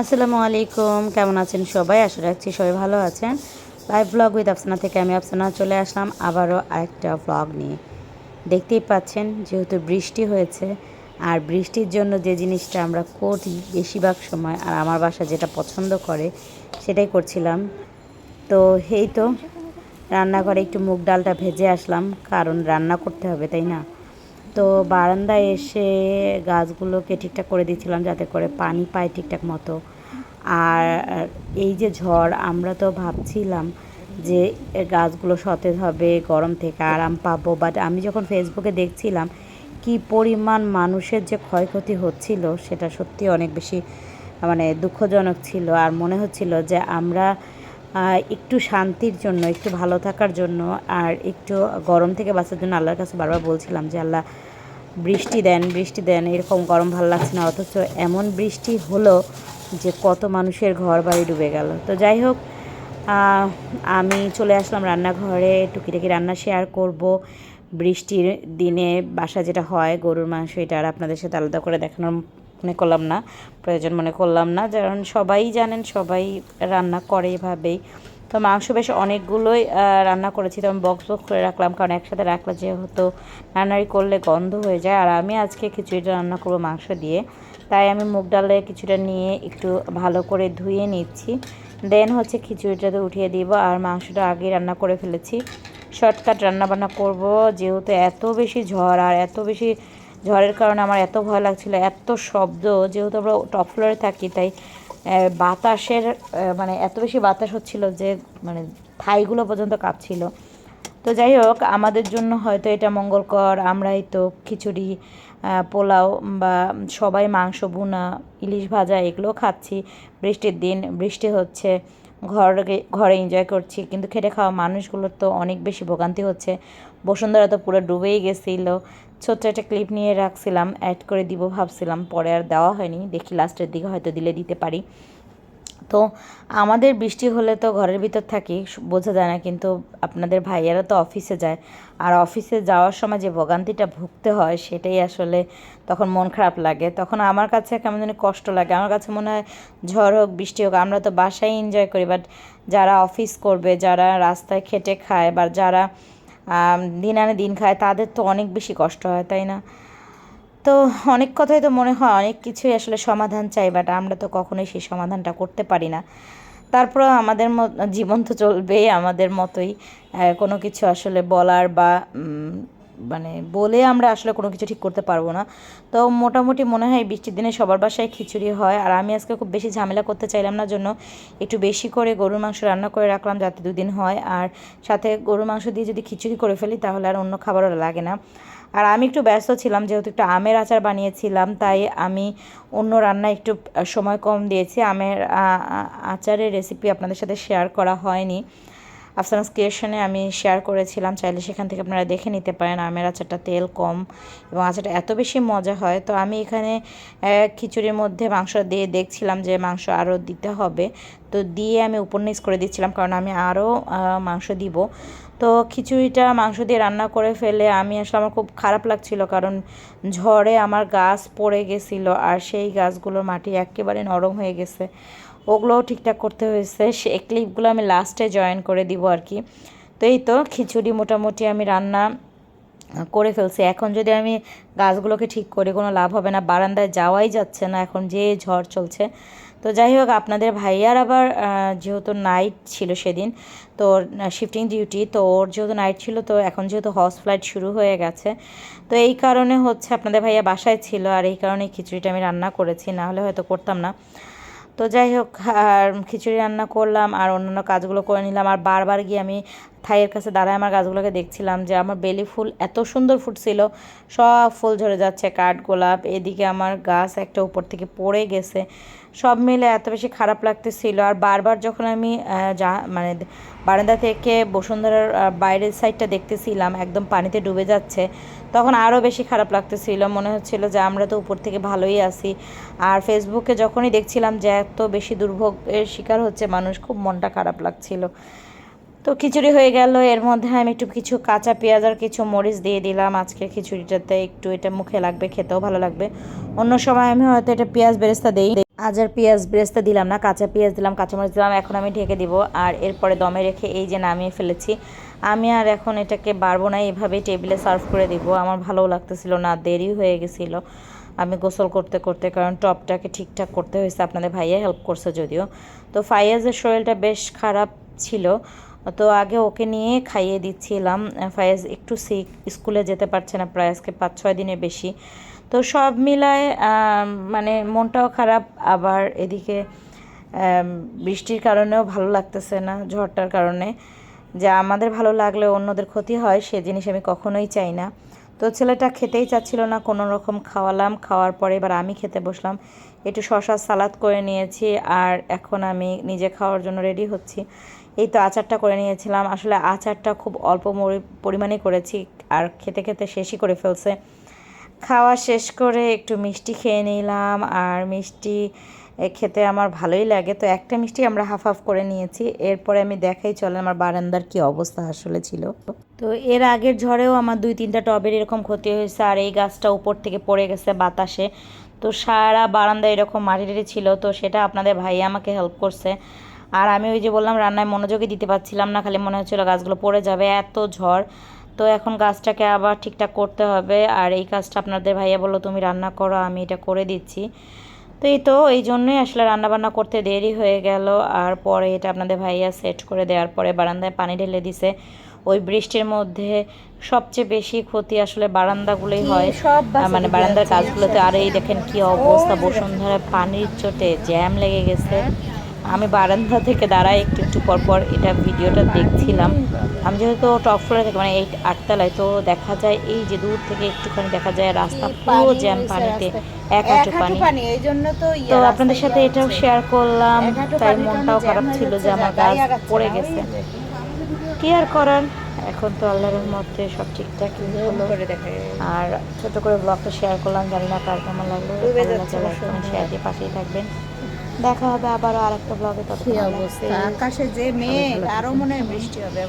আসসালামু আলাইকুম, কেমন আছেন সবাই? আশা রাখছি সবাই ভালো আছেন। লাইভ ব্লগ উইথ আফসানা থেকে আমি আফসানা চলে আসলাম আবারও আরেকটা ব্লগ নিয়ে। দেখতেই পাচ্ছেন যেহেতু বৃষ্টি হয়েছে, আর বৃষ্টির জন্য যে জিনিসটা আমরা করি বেশিরভাগ সময়, আর আমার বাসা যেটা পছন্দ করে, সেটাই করছিলাম। তো এই তো, রান্নাঘরে একটু মুগ ডালটা ভেজে আসলাম, কারণ রান্না করতে হবে, তাই না? তো বারান্দায় এসে গাছগুলোকে ঠিকঠাক করে দিচ্ছিলাম যাতে করে পানি পায় ঠিকঠাক মতো। আর এই যে ঝড়, আমরা তো ভাবছিলাম যে গাছগুলো সতেজ হবে গরম থেকে আরাম পাবো। বাট আমি যখন ফেসবুকে দেখছিলাম কি পরিমাণ মানুষের যে ক্ষয়ক্ষতি হচ্ছিল, সেটা সত্যি অনেক বেশি মানে দুঃখজনক ছিল। আর মনে হচ্ছিল যে আমরা একটু শান্তির জন্য, একটু ভালো থাকার জন্য, আর একটু গরম থেকে বাঁচার জন্য আল্লাহর কাছে বারবার বলছিলাম যে, আল্লাহ, বৃষ্টি দেন বৃষ্টি দেন, এরকম গরম ভালো লাগছে না। অথচ এমন বৃষ্টি হলো যে, কত মানুষের ঘর বাড়ি ডুবে গেল। তো যাই হোক আমি চলে আসলাম রান্নাঘরে, টুকিটাকি রান্না শেয়ার করব। বৃষ্টির দিনে বাসা যেটা হয়, গরুর মাংস, এটা আর আপনাদের সাথে আলাদা করে দেখানোর মনে করলাম না, প্রয়োজন মনে করলাম না। কারণ সবাই জানেন, সবাই রান্না করে এভাবেই। তো মাংস বেশ অনেকগুলোই রান্না করেছি, তো আমি বক্স বক্স করে রাখলাম। কারণ একসাথে রাখলে যেহেতু রান্নারি করলে গন্ধ হয়ে যায়। আর আমি আজকে খিচুড়িটা রান্না করব মাংস দিয়ে। তাই আমি মুগ ডালে কিছুটা নিয়ে একটু ভালো করে ধুয়ে নিচ্ছি। দেন হচ্ছে খিচুড়িটাতে উঠিয়ে দিব। আর মাংসটা আগে রান্না করে ফেলেছি। শর্টকাট রান্না বান্না করব, যেহেতু এত বেশি ঝড় আর এত বেশি ঝড়ের কারণে আমার এত ভয় লাগছিল, এত শব্দ, যেহেতু আমরা টপ ফ্লোরে থাকি, তাই বাতাসের মানে এত বেশি বাতাস হচ্ছিল যে মানে থাইগুলো পর্যন্ত কাঁপছিল। তো যাই হোক, আমাদের জন্য হয়তো এটা মঙ্গলকর, আমরাই তো খিচুড়ি পোলাও বা সবাই মাংস, ভুনা, ইলিশ ভাজা এগুলো খাচ্ছি। বৃষ্টির দিন, বৃষ্টি হচ্ছে ঘরে ঘরে এনজয় করছি, কিন্তু খেটে খাওয়া মানুষগুলোর তো অনেক বেশি ভোগান্তি হচ্ছে। বসুন্ধরা তো পুরো ডুবেই গেছিল। ছোট্ট একটা ক্লিপ নিয়ে রাখছিলাম অ্যাড করে দিব ভাবছিলাম, পরে আর দেওয়া হয়নি। দেখি লাস্টের দিকে হয়তো দিলে দিতে পারি। তো আমাদের বৃষ্টি হলে তো ঘরের ভিতর থাকি, বোঝা যায় না, কিন্তু আপনাদের ভাইয়ারা তো অফিসে যায়। আর অফিসে যাওয়ার সময় যে ভোগান্তিটা ভুগতে হয়, সেটাই আসলে তখন মন খারাপ লাগে। তখন আমার কাছে কেমন যেন কষ্ট লাগে। আমার কাছে মনে হয় ঝড় হোক, বৃষ্টি হোক, আমরা তো বাসায় এনজয় করি বাট যারা অফিস করবে, যারা রাস্তায় খেটে খায়, বা যারা দিন আনে দিন খায়, তাদের তো অনেক বেশি কষ্ট হয়, তাই না? তো অনেক কথাই তো মনে হয়, অনেক কিছুই আসলে সমাধান চাই বাট আমরা তো কখনোই সেই সমাধানটা করতে পারি না। তারপরেও আমাদের জীবন তো চলবেই আমাদের মতোই কোনো কিছু আসলে বলার বা মানে বলে আমরা আসলে কোনো কিছু ঠিক করতে পারব না। তো মোটামুটি মনে হয় বৃষ্টির দিনে সবার বাসায় খিচুড়ি হয়। আর আমি আজকে খুব বেশি ঝামেলা করতে চাইলাম না জন্য একটু বেশি করে গরুর মাংস রান্না করে রাখলাম যাতে দুদিন হয়। আর সাথে গরুর মাংস দিয়ে যদি খিচুড়ি করে ফেলি তাহলে আর অন্য খাবারও লাগে না। আর আমি একটু ব্যস্ত ছিলাম, যেহেতু একটু আমের আচার বানিয়েছিলাম, তাই আমি অন্য রান্না একটু সময় কম দিয়েছি। আমের আচারের রেসিপি আপনাদের সাথে শেয়ার করা হয়নি। আফসানাস ক্রিয়েশনে আমি শেয়ার করেছিলাম, চাইলে সেখান থেকে আপনারা দেখে নিতে পারেন। আমের আচারটা তেল কম এবং আচারটা এত বেশি মজা হয়। তো আমি এখানে খিচুড়ির মধ্যে মাংস দিয়ে দেখছিলাম যে মাংস আরও দিতে হবে। তো দিয়ে আমি উপন্যাস করে দিচ্ছিলাম কারণ আমি আরও মাংস দিব। তো খিচুড়িটা মাংস দিয়ে রান্না করে ফেলে আমি আসলে আমার খুব খারাপ লাগছিল কারণ ঝড়ে আমার গাছ পড়ে গেছিল আর সেই গাছগুলোর মাটি একেবারে নরম হয়ে গেছে। ওগুলোও ঠিকঠাক করতে হয়েছে। সে ক্লিপগুলো আমি লাস্টে জয়েন করে দিব আর কি। তো এই তো খিচুড়ি মোটামুটি আমি রান্না করে ফেলছি। এখন যদি আমি গাছগুলোকে ঠিক করে কোনো লাভ হবে না, বারান্দায় যাওয়াই যাচ্ছে না, এখন যে ঝড় চলছে। তো যাই হোক, আপনাদের ভাইয়ার আবার যেহেতু নাইট ছিল সেদিন, তো শিফটিং ডিউটি তো ওর যেহেতু নাইট ছিল, তো এখন যেহেতু হর্স ফ্লাইট শুরু হয়ে গেছে। তো এই কারণে হচ্ছে আপনাদের ভাইয়া বাসায় ছিল, আর এই কারণে খিচুড়িটা আমি রান্না করেছি, না হলে হয়তো করতাম না। তো যাই হোক, আর খিচুড়ি রান্না করলাম আর অন্যান্য কাজগুলো করে নিলাম। আর বারবার গিয়ে আমি থাইয়ের কাছে দাঁড়ায় আমার গাছগুলোকে দেখছিলাম যে আমার বেলি ফুল এত সুন্দর ফুটছিল। সব ফুল ঝরে যাচ্ছে কাঠগোলাপ এদিকে আমার গাছ একটা উপর থেকে পড়ে গেছে। সব মিলে এত বেশি খারাপ লাগতেছিল। আর বারবার যখন আমি যা মানে বারান্দা থেকে বসুন্ধরার বাইরের সাইডটা দেখতেছিলাম, একদম পানিতে ডুবে যাচ্ছে, তখন আরও বেশি খারাপ লাগতেছিল। মনে হচ্ছিল যে আমরা তো উপর থেকে ভালোই আছি। আর ফেসবুকে যখনই দেখছিলাম যে এত বেশি দুর্ভোগের শিকার হচ্ছে মানুষ, খুব মনটা খারাপ লাগছিল। তো খিচুড়ি হয়ে গেল। এর মধ্যে আমি একটু কিছু কাঁচা পেঁয়াজ আর কিছু মরিচ দিয়ে দিলাম। আজকের খিচুড়িটাতে একটু এটা মুখে লাগবে, খেতেও ভালো লাগবে। অন্য সময় আমি হয়তো এটা পেঁয়াজ বেরেস্তা দিই। আজ আর পেঁয়াজ বেরেস্তা দিলাম না, কাঁচা পেঁয়াজ দিলাম, কাঁচামরিচ দিলাম, এখন আমি ঢেকে দিব। আর এরপরে দমে রেখে এই যে নামিয়ে ফেলেছি, আমি আর এখন এটাকে বাড়বো না এইভাবেই টেবিলে সার্ভ করে দিব। আমার ভালোও লাগতেছিল না দেরি হয়ে গেছিল আমি গোসল করতে করতে, কারণ টপটাকে ঠিকঠাক করতে হয়েছে। আপনাদের ভাইয়া হেল্প করছে যদিও। তো ফাইয়াজের শরীরটা বেশ খারাপ ছিল। তো আগে ওকে নিয়ে খাইয়ে দিচ্ছিলাম। ফায়েজ একটু সিক স্কুলে যেতে পারছে না প্রায়, আজকে পাঁচ ছয় দিনে বেশি। তো সব মিলায় মানে মনটাও খারাপ, আবার এদিকে বৃষ্টির কারণেও ভালো লাগতেছে না, ঝড়টার কারণে। যা আমাদের ভালো লাগলে অন্যদের ক্ষতি হয়, সে জিনিস আমি কখনোই চাই না। তো ছেলেটা খেতেই চাচ্ছিল না, কোনো রকম খাওয়ালাম। খাওয়ার পরে এবার আমি খেতে বসলাম। একটু শশা সালাদ করে নিয়েছি আর এখন আমি নিজে খাওয়ার জন্য রেডি হচ্ছি। এই তো আচারটা করে নিয়েছিলাম। আসলে আচারটা খুব অল্প পরিমাণে করেছি আর খেতে খেতে শেষই করে ফেলছে। খাওয়া শেষ করে একটু মিষ্টি খেয়ে নিলাম আর মিষ্টি খেতে আমার ভালোই লাগে। তো একটা মিষ্টি আমরা হাফ হাফ করে নিয়েছি। এরপরে আমি দেখাই চলে আমার বারান্দার কি অবস্থা আসলে ছিল। তো এর আগের ঝড়েও আমার দুই তিনটা টবের এরকম ক্ষতি হয়েছে আর এই গাছটা উপর থেকে পড়ে গেছে বাতাসে। তো সারা বারান্দা এরকম মাটি টাটি ছিল, তো সেটা আপনাদের ভাই আমাকে হেল্প করছে। আর আমি ওই যে বললাম, রান্নায় মনোযোগই দিতে পারছিলাম না, খালি মনে হচ্ছিল গাছগুলো পড়ে যাবে, এত ঝড়। তো এখন গাছটাকে আবার ঠিকঠাক করতে হবে। আর এই কাজটা আপনাদের ভাইয়া বলল, তুমি রান্না করো, আমি এটা করে দিচ্ছি। তো এই তো, এই জন্যই আসলে রান্নাবান্না করতে দেরি হয়ে গেল। আর পরে এটা আপনাদের ভাইয়া সেট করে দেওয়ার পরে বারান্দায় পানি ঢেলে দিছে। ওই বৃষ্টির মধ্যে সবচেয়ে বেশি ক্ষতি আসলে বারান্দাগুলোই হয়। মানে বারান্দার কাজগুলোতে। আর এই দেখেন কি অবস্থা বসুন্ধরা পানির চোটে জ্যাম লেগে গেছে। আমি বারান্দা থেকে দাঁড়াই একটু একটু পর পর এটা ভিডিওটা দেখছিলাম। আমি যেহেতু টপ ফ্লোরে থাকি মানে এই আটতলায় তো দেখা যায় এই যে দূর থেকে একটুখানি দেখা যায় রাস্তা পুরো জ্যাম পানিতে এক হাঁটু পানি। তো ইয়ে আপনাদের সাথে এটাও শেয়ার করলাম। তাই মনটাও খারাপ ছিল যে আমার গাছ পড়ে গেছে। কি আর করার। এখন তো আল্লাহর মধ্যে সব ঠিকঠাক করে দেখা আর ছোট করে ব্লগটা শেয়ার করলাম জানি না কার কেমন লাগল। শেয়ার দিয়ে পাশেই থাকবেন। দেখা হবে আবারও আরেকটা ব্লগে তখন অবস্থা? আকাশে যে মেয়ে আরও মনে হয় বৃষ্টি হবে